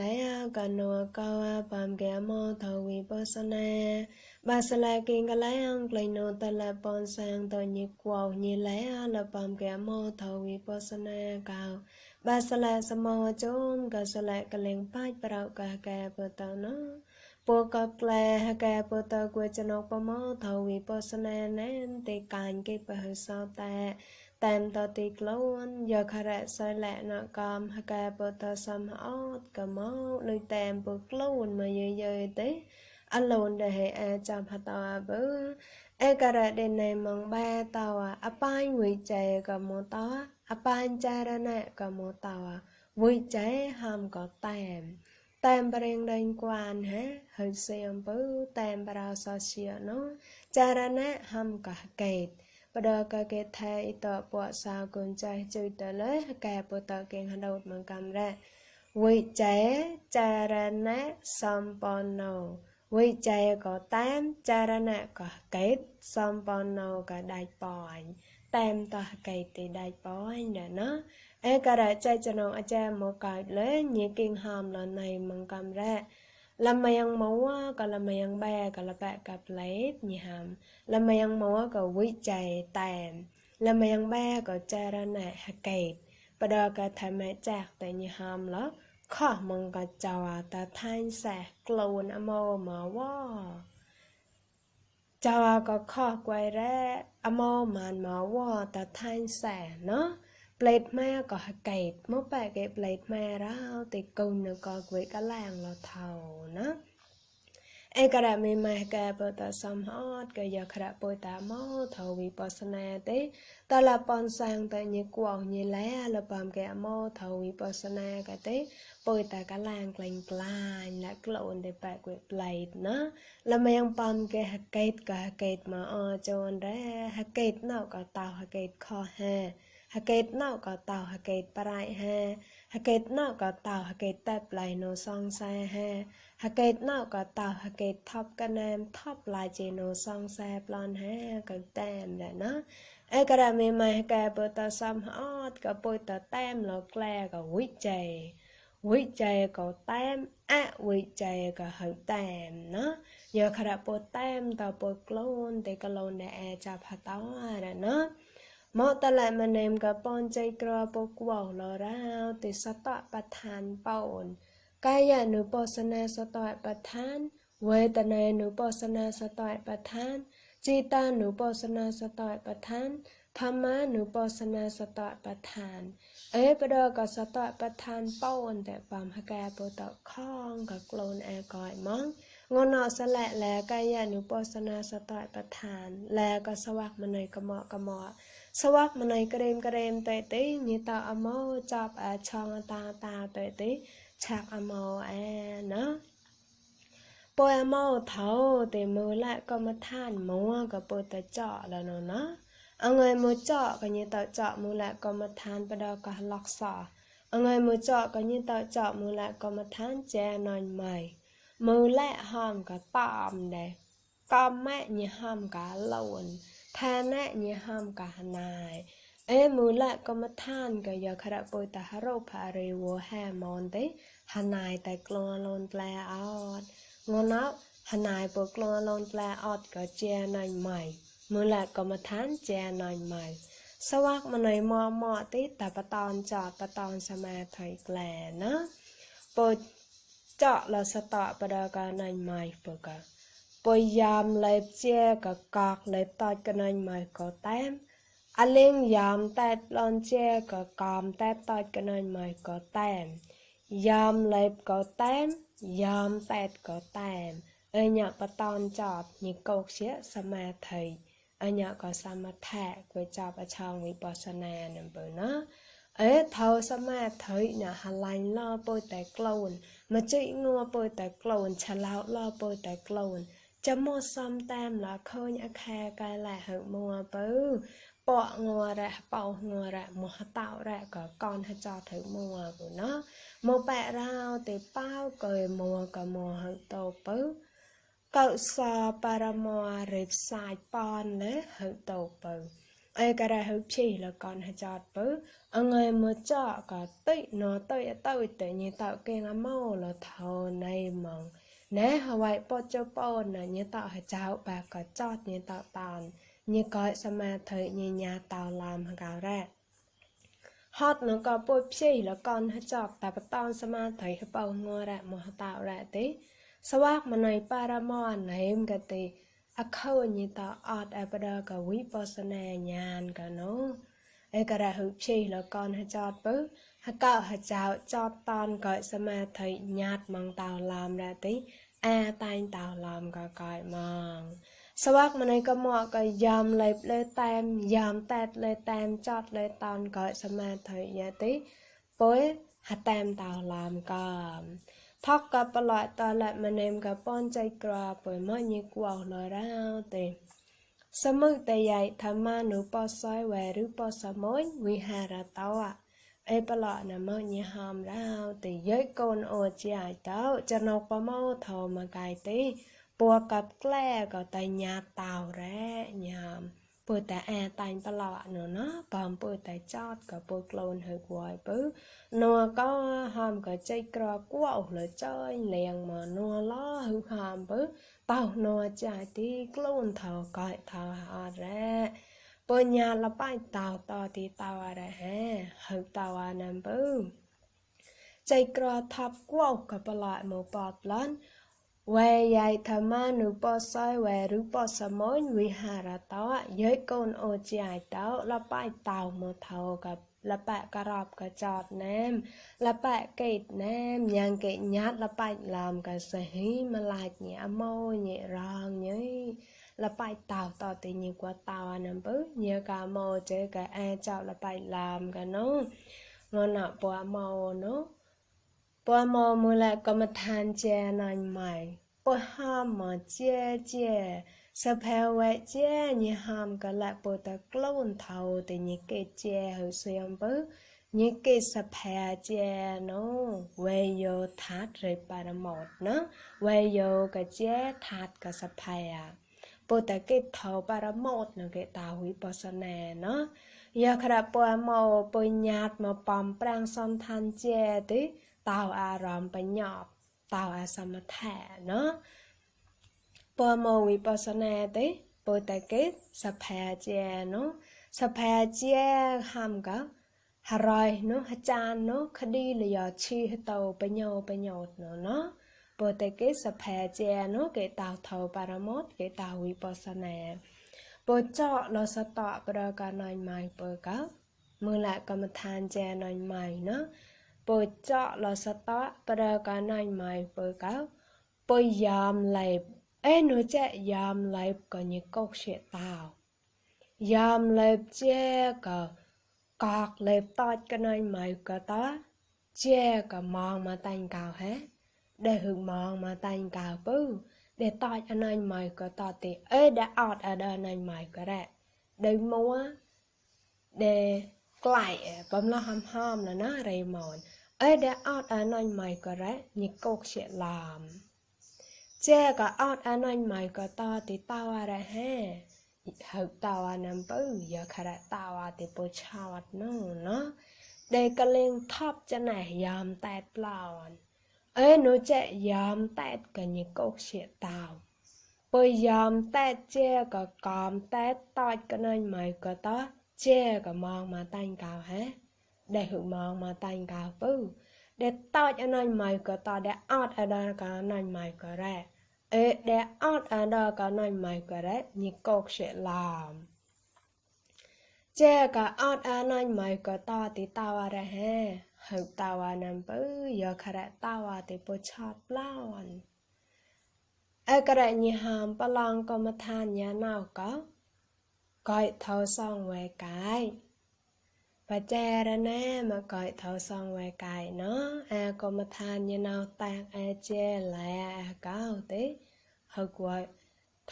លែកណូកោបំកែមោថវិបសនាបាសលាគិងកលែងក្លែងណូតលបនសាងតញិគួញិលែលបំកែមោថវិបសនាកោបាសលាសមោជុំកសលាកលែងបាច់ប្រោកកែបតណោពកក្លែហកែពតគួចណកបមោថវិបសនាណែនទេកាញ់គេបហសោតែតែ មតតិក្លូនយកខរៈសលៈណកំហកែពតសំអត់កមោលុយតែមពុក្លូនមកយយយទេអលូនដែលអាចចាំហតអបើអេករៈដេណេមងបែតោអបញ្ញវិច័យកមោតោអបញ្ចារណៈកមោតោវិច័យហំក៏តែមតែមបរៀងដេញគួនហេហើយសៀមពើតែមបរោសជាណូចារណៈហំក៏កេត បដកកេថៃតពសៅគុនចៃជួយតលើកែពតកេងហដោតមកំរៈវិច័យចារណៈសំបណ្ណោវិច័យក៏តាមចារណៈក៏កេតសំបណ្ណោក៏ដាច់បអញតែមតកេតទីដាច់បអញដែរណាអេករៈចៃចំណងអាចារ្យមកកើតលើញីគិងហមលណៃមងកំរៈ lama yang mawa ka lama yang ba ka la ba ka plait ni ham lama yang mawa ka wi chai tam lama yang ba ka charana ha kai pada ka thama chak ta ni ham la kha mong ka chawa ta thain sa klon amo mawa chawa ka kha kwai ra amo man mawa ta thain sa no ប្លេតម៉ែក៏ហកេតមកបែកេប្លេតម៉ែរោទីកូននៅក៏គួយកឡាងលថោណាឯករៈមេម៉ែកែបតសំហតក៏យកខរៈពុយតាមកថោវិបស្សនាទេតលបនសាងតញគួញលែលបំកែមកថោវិបស្សនាកទេពុយតាកឡាងក្លែងក្លាញលក្លូនទេបែកួយប្លេតណាលមយ៉ាងបំកែហកេតក៏ហកេតមកអចនរ៉ហកេតណៅក៏តោហកេតខោហា ហកេតណៅក៏តៅហកេតប្រៃហាហកេតណៅក៏តៅហកេតតែប្លៃណូសងសែហាហកេតណៅក៏តៅហកេតថប់កណែមថប់ឡាយជេណូសងសែប្លន់ហាក៏តែមដែរណាអេករមេម៉ែកែបតសំអត់ក៏ពុយតតែមលក្លែក៏វិច័យវិច័យក៏តែមអវិច័យក៏ហៅតែមណាយកខរពុតែមតពុក្លូនទេក្លូនដែលអាចចាប់ហតោរណា មកតឡែមនេមកបនចៃក្រពកវលរោទេសតបឋានបោនកាយនុបសនាសតបឋានវេទនានុបសនាសតបឋានចេតានុបសនាសតបឋានធម្មានុបសនាសតបឋានអេបដកសតបឋានបោនតែបំហកាពុតខងកក្លូនអេកយម៉ង ងនអសលែលែកាយនុបសនាសតបឋានលែកសវកមណៃកមកមសវកមណៃក្រេមក្រេមតេទេញីតអមោចាប់អឆងតាតាតេទេឆាក់អមោអែណាពយអមោថោទេមូលកម្មដ្ឋានមួកពុតចော့លនណាអងៃមួយចော့កញីតចော့មូលកម្មដ្ឋានបដកលក្សអងៃមួយចော့កញីតចော့មូលកម្មដ្ឋានចែណញម៉ៃ មូលហំកតាមដែរកម្មញហំកាលូនឋានៈញហំកហណាយអេមូលកម្មដ្ឋានក៏យកខរពុយតហរោផារីវហែមនទេហណាយតែក្លងលូនផ្លែអត់ងណោហណាយពុក្លងលូនផ្លែអត់ក៏ជាណៃម៉ៃមូលកម្មដ្ឋានជាណៃម៉ៃសវកមណៃមមទេតបតនចតបតនសមាថៃក្លែណាពុ ចកលសតបដកណៃម៉ៃពុកាពុយយ៉ាមលេបជាកកកលេបតចកណៃម៉ៃក៏តែមអលេងយ៉ាមតែប្លន់ជាកកំតែតចកណៃម៉ៃក៏តែមយ៉ាមលេបក៏តែមយ៉ាមតែក៏តែមអញ្ញបតនចតញីកោកជាសមាធិអញ្ញក៏សមថៈគួយចាប់អឆងវិបស្សនានឹងបើណាអេថោសមាធិណាហឡាញ់ឡពុយតែក្លូន មកជិងัวពុយតែក្លូនឆឡោឡពុយតែក្លូនចាំមកសំតាមឡាឃើញអខែកែលែហៅមួបើពកងរៈបោងរៈមហតោរៈក៏កនហចោទៅមួបើណោមកបែរោទៅប៉ៅក៏មួក៏មួហៅតោបើកោសបរមរិផ្សាយប៉នលេហៅតោបើ អេការហៅភីលកនហចោតបើអងៃមកចកក៏តិណតយតយតញីតកេងមកលថោណៃម៉ងណែហវៃពចពោណញីតហចៅបាក៏ចតញីតតានញីក៏សមាធិញីញាតោឡាមហកោរ៉ាហត់នឹងក៏ពុយផ្សេងលកនហចកតែបតនសមាធិហបោងរ៉ាមហតោរ៉ាទេស្វាកមណៃបារមអណេមកទេ អខោញីតអត់អបដកវិបស្សនាញានកណោអេករហុភេលកនហចតពើហកោហចោចតតនក៏សមាធិញាតមងតោឡាមរតិអាតែងតោឡាមកកាយម៉ងស្វាក់ម្នៃក៏មកក៏យ៉ាំលេបលើតែមយ៉ាំតែតលើតែមចតលើតនក៏សមាធិយតិពុយហតែមតោឡាមកំ ថកកបលតលម្នេមកប៉ុនចៃក្រពុយមកញីគួលរោទេសមុតយៃធម្មានុបស័យវេរុបសមយវិហារតោអេបលនមញហមរោទេយយកូនអូជាយតោចំណុបមោធមកៃទេពួកបក្លែក៏តញ្ញាតោរ៉ែញ៉ាំ ពុតែអាតាញ់ប្លោនោះណាបំពុតែចតក៏ពុក្លូនហើគួយពើនួក៏ហំក៏ចៃក្រគួអស់លើចើញលៀងមកនួឡហឺហំពើតោនួចាយទីក្លូនថោកៃថោអរ៉ែបញ្ញាលបៃតោតទីតោអរហេហៅតោអានំពើចៃក្រថាប់គួក៏ប្លោមកបតប្លាន់ វេយាយធម្មានុបស័យវេរូបសមញ្ញវិហារតោយាយកូនអូជាយតោលបៃតោមកថោកលបៈករបកចតណែមលបៈកេតណែមយ៉ាងកេញាតលបៃឡាមកសហីមឡាច់ញអមោញរងញីលបៃតោតតញីកួតោណាំបើញើកាមោចេកអាចោលបៃឡាមកណូងនពអមោណូ ปอมอมูลกรรมฐานเจนายใหม่ปอห้ามมอเจเจสะเพวะเจนี่ห้ามกะละปอตะกล้นเทาแต่นี่เกเจเฮเสียมปึนี่เกสะเพเจโนเวโยทัดเรปารมดนะเวโยกะเจทัดกะสะเพอะปอตะเกเทาปารมดนะเกตาหุยปอสแนนะยาคระปอมอปญญาตมาปอมปรางสอนทันเจติ តៅអារម្មណ៍បញ្ញាប់តៅអាសមថាណាបើមកវិបស្សនាទេបើតែគេសភាជានោះសភាជាហំកាហរយនោះអាចារ្យនោះគឌីលយោឈីតោបញោបញោនោះណាបើតែគេសភាជានោះគេតៅថោបរមត់គេតៅវិបស្សនាបើចោលសតប្រកាណៃម៉ៃបើកោមើលកម្ឋានជាណៃម៉ៃណា bởi cho là sa ta bà cả này mày bởi cáo. Bởi yam lại ế nó chẹ yam lại có những câu chuyện tao yam lại chẹ cả cọc lại tao cái này mày cả ta chẹ cả mong mà tan cào hết để hưởng mong mà tan cào bư để tao cho nên mày cả tao thì ế đã ọt ở đời này mày cả đấy để mua. Để ករ៉ាដែលមួដែលក្លាយបំឡោះហំហំណាណារេម៉នអេដែលអត់អណៃម៉ៃករ៉ាញីកុកជាឡាមចេក៏អត់អណៃម៉ៃក៏តទីតវរហេហៅតវណាំបើយ៉ាខរតវទីពោឆាវតនោះណាដែលកលេងថប់ចណេះយ៉ាមតែតប្លន់អេនោះចេយ៉ាមតែតកញីកុកជាតោបើយ៉ាមតែតចេក៏កំតែតតចកណៃម៉ៃក៏ត ចេក៏มองมาតាញ់កៅហេដែលហឹមងមកតាញ់កៅពើដែលតចអណាញ់ម៉ៃក៏តដែលអត់អដាកណាញ់ម៉ៃក៏រ៉ែអេដែលអត់អដាកណាញ់ម៉ៃក៏រ៉ែញីកុកជាឡាមចេក៏អត់អណាញ់ម៉ៃក៏តទីតវរហេហៅតវណាំពើយកខរៈតវទីពុឆតឡោនអក្រញិហាមបឡងកមឋានញាណៅកោ កយថោសងវេកាយបចារណាមកយថោសងវេកាយណោអាកមឋានញាណៅតាកអាចេឡាកោទេហៅគួយ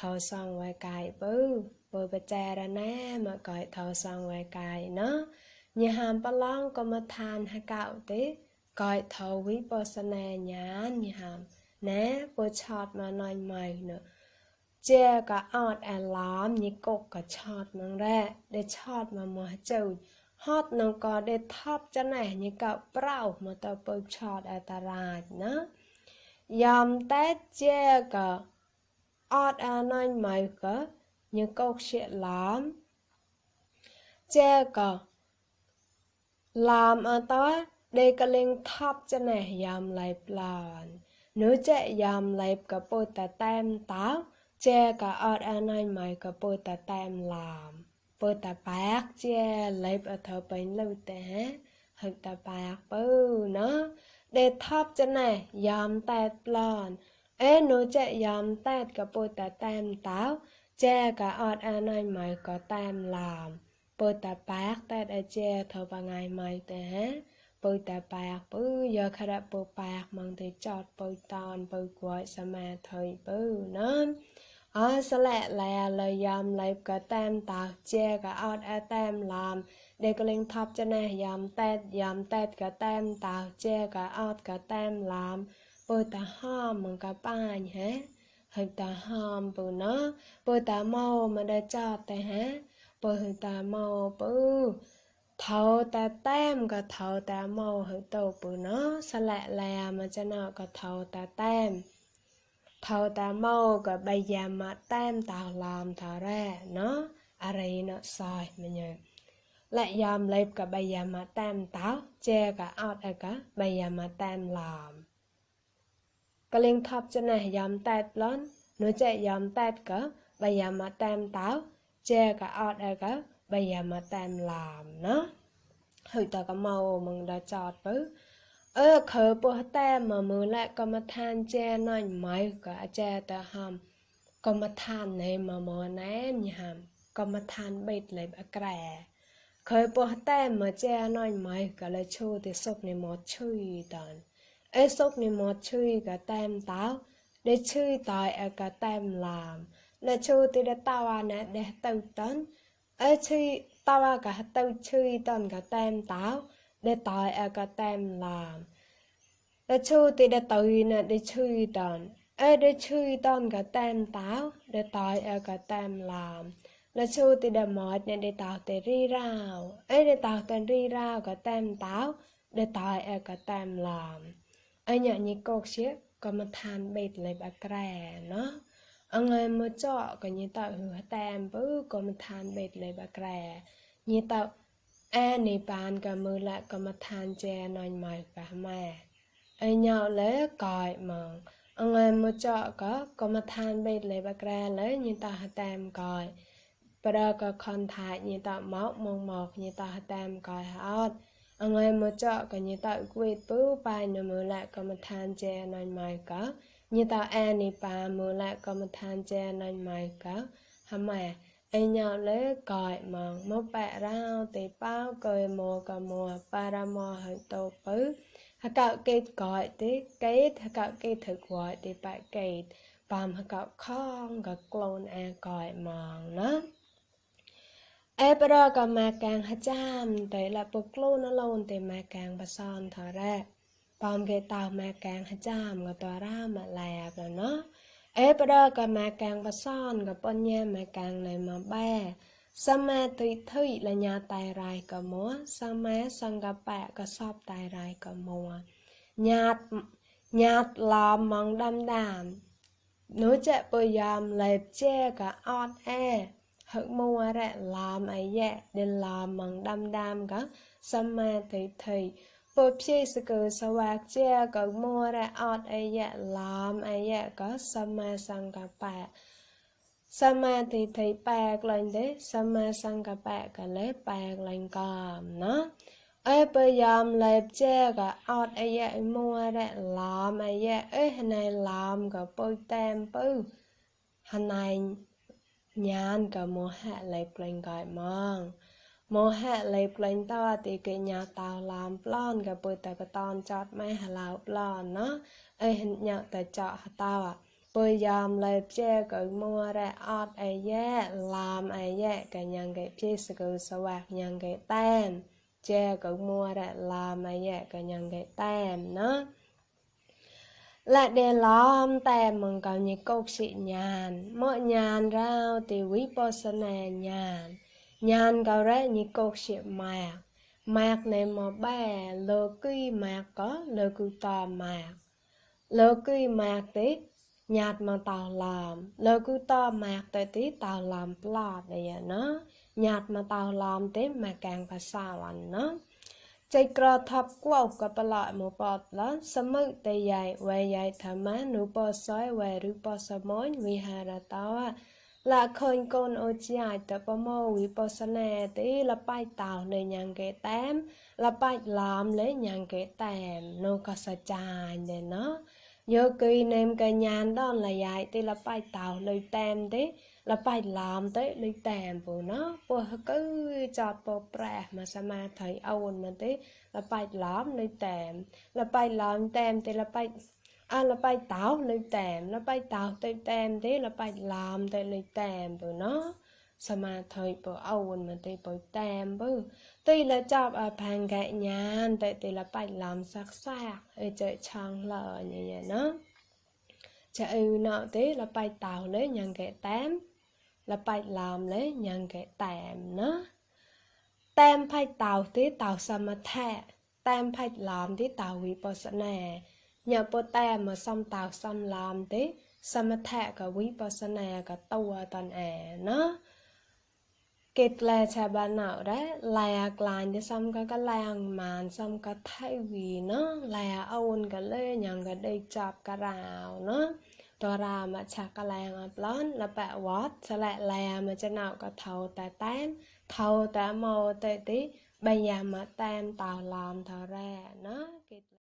ថោសងវេកាយបើបើបចារណាមកយថោសងវេកាយណោញហាមប្រឡងកមឋានហកោទេកយថោវិបស្សនាញានញហាមណែពុឆតមកណៃម៉ៃណោ ជាក៏អត់អាឡមញីកុកក៏ឆតមករ៉ែដែលឆតមកមកជើហត់នងក៏ដេថប់ចណេះញីកោប្រោមកទៅពើឆតអតារាជណាយ៉ាំតែជាក៏អត់អានាញ់ម៉ៅក៏ញីកោជាឡាមជាក៏ឡាមអតដេកលេងថប់ចណេះយ៉ាំឡៃប្លាននៅចេយ៉ាំឡៃក៏ពុតតែតែមតោ ជាក៏អត់អានាញ់ម៉ៅក៏ពុតតែតែមឡាមពើតាបាក់ជាលេបអធបៃលុតែហឹកតាបាក់ពើណោដេថប់ចណេះយ៉ាំតែប្លន់អេនូចេយ៉ាំតែកពុតាតែមតោចេកអត់អានៃម៉ៃក៏តែមឡាមពើតាបាក់តែអចេធបងៃម៉ៃតែពើតាបាក់ពើយកខរៈពើបាក់មកទៅចតពើតនពើគួយសមាធិពើណា អសលែលែលយ៉ាំឡៃក៏តាំតោជាក៏អត់អតាំឡាមដេកលេងថប់ចណេះយ៉ាំតែតយ៉ាំតែតក៏តាំតោជាក៏អត់ក៏តាំឡាមពើតាហមមកក៏បាញ់ហេហើយតាហមពូណោពើតាមកមកដល់ចតតែហេពើតាមកពើថោតាតែមក៏ថោតាមកហើយទៅពូណោសលែលែមកចណោក៏ថោតាតែម ថោតាមកក៏បីយ៉ាមកតាមតោឡំថរ៉ាណោអរិណសោយមញលែកយ៉ាមលេបក៏បីយ៉ាមកតាមតោចែក៏អត់អកបីយ៉ាមកតាមឡំកលៀងថប់ច្នេះយ៉ាមតែតប្លន់នោះចែយ៉ាមតែតក៏បីយ៉ាមកតាមតោចែក៏អត់អកបីយ៉ាមកតាមឡំណោហើយតើក៏មកមិនដល់ចោតទៅ អឺខើពោះតែមកមើលលែកម្មដ្ឋានចែណញម៉ៃក៏ចែតហំកម្មដ្ឋានណែមកមកណែញហាំកម្មដ្ឋានបេតលេបអក្រែខើពោះតែមកចែណញម៉ៃក៏លេឈូទៅសុកនេះមកឈឺតានអេសុកនេះមកឈឺក៏តែមតោដែលឈឺតើអកតែមឡាមលេឈូទៅតតវណែដែលទៅតានអេឈឺតវក៏ទៅឈឺតានក៏តែមតោ ได้ตายแอก็เต็มลามได้ชูติดได้ตุยนะได้ชุยตอนเอได้ชุยตอนก็เต็มตาวได้ตายแอก็เต็มลามและชูติดมอดเนี่ยได้ตาวแต่รีราวเอ้ได้ตาวแต่รีราวก็เต็มตาวได้ตายแอก็เต็มลามไอเนี่ยนี่กกเชียก็มาทานเบ็ดเลยบะแกรเนาะเอาไงมาเจาะก็ยี่ตาหัวแตมปื้ก็มาทานเบ็ดเลยบะแกรยี่ตา អែនេះបានកមើលកមឋានចែណយម៉ៃប៉ះម៉ែអញោលេកោយម៉ងអងៃមកចកកកមឋានបេតលេបក្រែលេញីតហតាមកោយប្រកខនថាញីតមកមកមកញីតហតាមកោយអត់អងៃមកចកកញីតគួយពូបាយនមើលកមឋានចែណយម៉ៃកោញីតអែនេះបាមើលកមឋានចែណយម៉ៃកោហម៉ែ អញញលេកយមកមកបែរោទេប៉ោកយមកកមកបារមហិតោពើហកកេតកយទេកេតហកកេតថកយទេបែកេតបាមហកខងកក្លូនអែកយមកណាអេប្រកមាកាំងហចាមតែលពក្លូនឡូនតែមាកាំងបសនថរ៉ាបំគេតោមាកាំងហចាមក៏តរាមឡាប្រណោ អេប្រកមាកាំងបសនក៏បញ្ញាមាកាំងនៅមកបែសមាទិធិលញ្ញាតៃរាយក៏មួសមាសង្កបៈក៏សពតៃរាយក៏មួញាតញាតឡំម៉ងដាំដាមនោះចេះពយាមលេបចេក៏អត់អេហឹកមួរៈឡាមអាយៈដែលឡាមងដាំដាំកសម្មាទិដ្ឋិ ពុព្យសកសវាកជាកមួរៈអត់អាយៈឡាមអាយៈកសម្មាសង្កបៈសម្មាទិដ្ឋិបែកលែងទេសម្មាសង្កបៈកលេបែកលែងកំណាអើបើយ៉ាំលេបជាកអត់អាយៈមួរៈឡាមអាយៈអេហណៃឡាមក៏ពុយតាមពៅហណៃញានក៏មោហៈលេប្លេងកែម៉ង មោហៈលេប្លេងតទីកញ្ញាតោឡាមប្លន់ក៏ពុយតែបតនចតម៉ែហឡៅប្លន់ណោអីហញ៉តែចកហតោពុយយ៉ាមលេព្យាក៏មួរៈអត់អីយ៉ែឡាមអីយ៉ែក៏ញ៉ាំងគេព្យាសកុសវាក់ញ៉ាំងគេតែមជាក៏មួរៈឡាមអីយ៉ែក៏ញ៉ាំងគេតែមណោและเดลอมแต่มึงก็ยิกกสิญาณมอญาณเราติวิปัสสนาญา ញានក៏រែញីកោជាម៉ែម៉ាក់ណែមកបែលើគីម៉ាក់ក៏លើគូតម៉ាក់លើគីម៉ាក់ទេញាតមកតោឡាមលើគូតម៉ាក់ទៅទីតោឡាមប្លាតនេះណាញាតមកតោឡាមទេមកកាំងភាសាឡានណាចៃក្រថប់គួរក៏ប្លាក់មកបតឡាសមុតេយ៉ៃវេយ៉ៃធម្មនុបសយវេឬបសមញវិហារតោ ឡាខូនកូនអូជាយតបមកវិបស្សនាទេលបៃតោនៅញ៉ាងកេតាមលបៃឡំលេញ៉ាងកេតាមនៅកសចាញទេណោយកគីនេមកញ្ញានដនលយាយទេលបៃតោលើតាមទេលបៃឡំទៅលើតាមពូណោពោះគឺចតពប្រះមកសមាថៃអូនមកទេលបៃឡំលើតាមលបៃឡំតាមទេលបៃ អើលបៃតោលើតាមលបៃតោទៅតាមទេលបៃឡំទៅលើតាមពូណោសមាថៃពអូនមកទេពតាមពូទីលចាប់អផាំងកញ្ញានតែទីលបៃឡំសាក់សាក់អើចេឆងលើញ៉ាណោចាអ៊ឺណោទេលបៃតោលេញ៉ាងកែតាមលបៃឡំលេញ៉ាងកែតាមណាតាមផៃតោទេតោសមថៈតាមផៃឡំទេតោវិបស្សនា ញ៉ាពតាមមកសំតោសំឡំទេ សមថៈកវិបស្សនាកតួតនអែណាគេក្លែឆាបានណៅរ៉ាឡាយក្លាញ់ទៅសំកកឡាងម៉ានសំកថៃវីណាឡាយអូនក៏លេញ៉ាងក៏ដេកចាប់ការ៉ាវណាតរាមកឆាកឡាងអប្លន់លបវត្តស្លែឡាយមកចណៅក៏ថោតែតែមថោតែមកតែទីបញ្ញាមកតែមតោឡំថរ៉ាណាគេ